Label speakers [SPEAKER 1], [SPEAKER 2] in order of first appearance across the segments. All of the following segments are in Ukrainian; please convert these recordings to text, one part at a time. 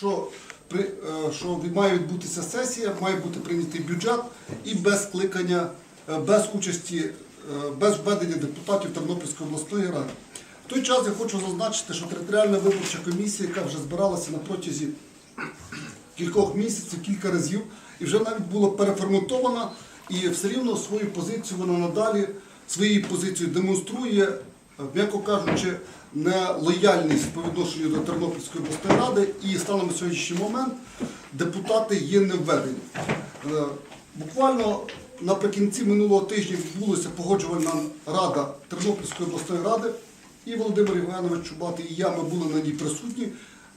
[SPEAKER 1] що, е, що має відбутися сесія, має бути прийнятий бюджет і без скликання, е, без участі, е, без введення депутатів Тернопільської обласної ради. В той час я хочу зазначити, що територіальна виборча комісія, яка вже збиралася на протязі кількох місяців, кілька разів, і вже навіть була переформатована, і все рівно свою позицію вона надалі своєю позицією демонструє, м'яко кажучи, нелояльність по відношенню до Тернопільської обласної ради, і станом на сьогоднішній момент депутати є не введені. Е, Буквально наприкінці минулого тижня відбулася погоджувальна рада Тернопільської обласної ради, і Володимир Євгенович Чубатий, і я ми були на ній присутні.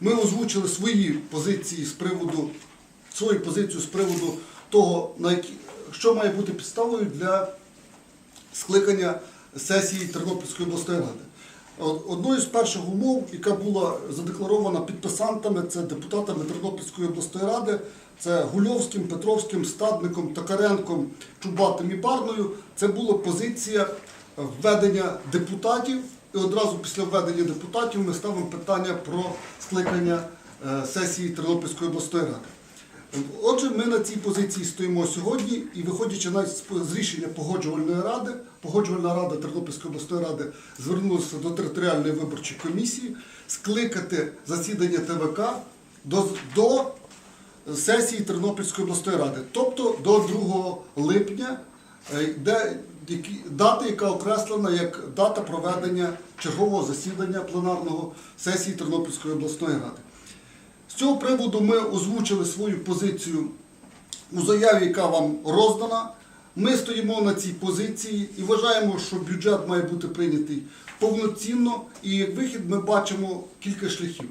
[SPEAKER 1] Ми озвучили свої позиції з приводу свою позицію з приводу того, на які, що має бути підставою для скликання сесії Тернопільської обласної ради. Одною з перших умов, яка була задекларована підписантами, це депутатами Тернопільської обласної ради, це Гульовським, Петровським, Стадником, Токаренком, Чубатим і Барною, це була позиція введення депутатів. І одразу після введення депутатів ми ставимо питання про скликання е, сесії Тернопільської обласної ради. Отже, ми на цій позиції стоїмо сьогодні і виходячи навіть з рішення погоджувальної ради, погоджувальна рада Тернопільської обласної ради звернулася до територіальної виборчої комісії скликати засідання ТВК до, до сесії Тернопільської обласної ради, тобто до 2 липня, е, де дата, яка окреслена як дата проведення чергового засідання пленарного сесії Тернопільської обласної ради. З цього приводу ми озвучили свою позицію у заяві, яка вам роздана. Ми стоїмо на цій позиції і вважаємо, що бюджет має бути прийнятий повноцінно, і як вихід ми бачимо кілька шляхів.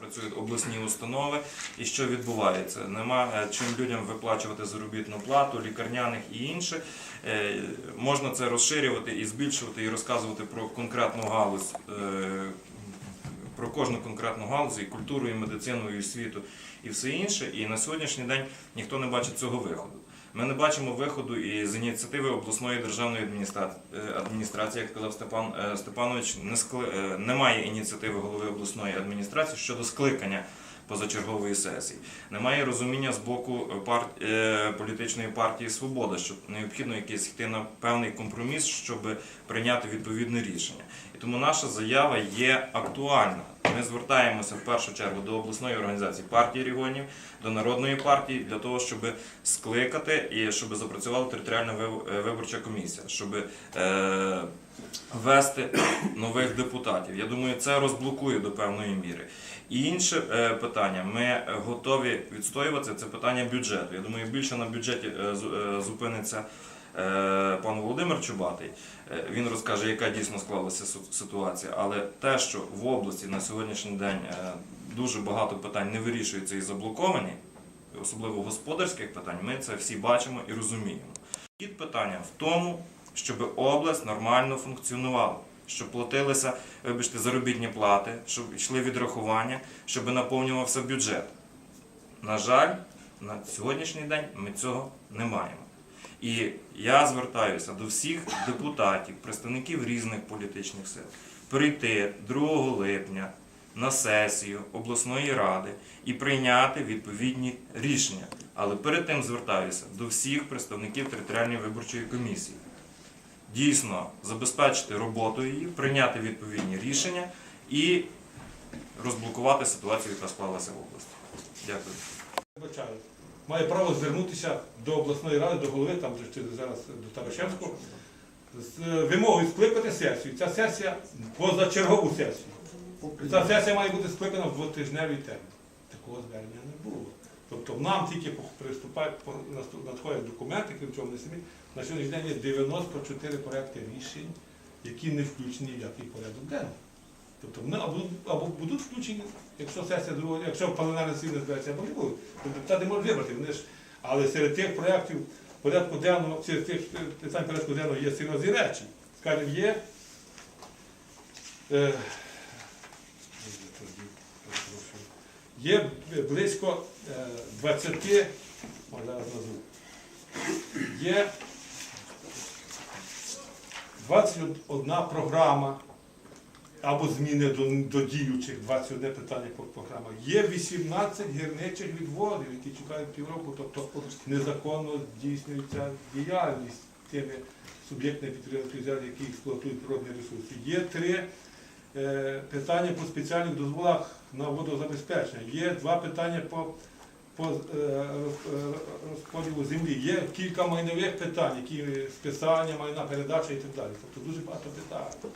[SPEAKER 2] Працюють обласні установи, і що відбувається? Нема е, чим людям виплачувати заробітну плату, лікарняних і інше. Е, Можна це розширювати і збільшувати, і розказувати про конкретну галузь, е, кожну конкретну галузь, і культуру, і медицину, і освіту, і все інше. І на сьогоднішній день ніхто не бачить цього виходу. Ми не бачимо виходу і з ініціативи обласної державної е, адміністрації, як сказав Степан е, Степанович, не скли- е, немає ініціативи голови обласної адміністрації щодо скликання позачергової сесії. Немає розуміння з боку пар... політичної партії Свобода, що необхідно якийсь йти на певний компроміс, щоб прийняти відповідне рішення. І тому наша заява є актуальна. Ми звертаємося в першу чергу до обласної організації партії регіонів, до народної партії для того, щоб скликати і щоб запрацювала територіальна е, виборча комісія, щоб е, ввести нових депутатів. Я думаю, це розблокує до певної міри. І інше е, питання, ми готові відстоювати це питання бюджету. Я думаю, більше на бюджеті е, зупиниться пан Володимир Чубатий. Е, Він розкаже, яка дійсно склалася ситуація. Але те, що в області на сьогоднішній день е, дуже багато питань не вирішується і заблоковані, особливо господарських питань, ми це всі бачимо і розуміємо. Хід питання в тому, щоб область нормально функціонувала, щоб платилися, вибачте, заробітні плати, щоб йшли відрахування, щоб наповнювався бюджет. На жаль, на сьогоднішній день ми цього не маємо. І я звертаюся до всіх депутатів, представників різних політичних сил, прийти 2 липня на сесію обласної ради і прийняти відповідні рішення. Але перед тим звертаюся до всіх представників територіальної виборчої комісії. Дійсно забезпечити роботу її, прийняти відповідні рішення і розблокувати ситуацію, яка склалася в області. Дякую.
[SPEAKER 3] Має право звернутися до обласної ради, до голови, там чи зараз до Тарашевського, з е, вимогою скликати сесію. Ця сесія позачергову сесію. Ця сесія має бути скликана в двотижневий термін. Такого звернення не було. Тобто нам тільки приступають, надходять документи, крім чого вони самі. На сьогоднішній день є 94 проекти рішень, які не включені в який порядок денний. Тобто вони або, або будуть включені, якщо сесія другого, якщо пленарне засідання збереться, або не будуть. Тобто депутати можуть вибрати. Вони ж, але серед тих проєктів порядку денного, серед тих е, питань порядку денного є серйозні речі. Скажімо, є. Е, Є близько е, 20, о, зараз назву, є 21 програма або зміни до, до діючих 21 питання по програмах. Є 18 гірничих відводів, які чекають півроку, тобто незаконно здійснюється діяльність тими суб'єктами підприємств, які експлуатують природні ресурси. Є три е, питання по спеціальних дозволах на водозабезпечення. Є два питання по, по е, е, розподілу землі. Є кілька майнових питань, які списання, майна передача і так далі. Тобто дуже багато питань.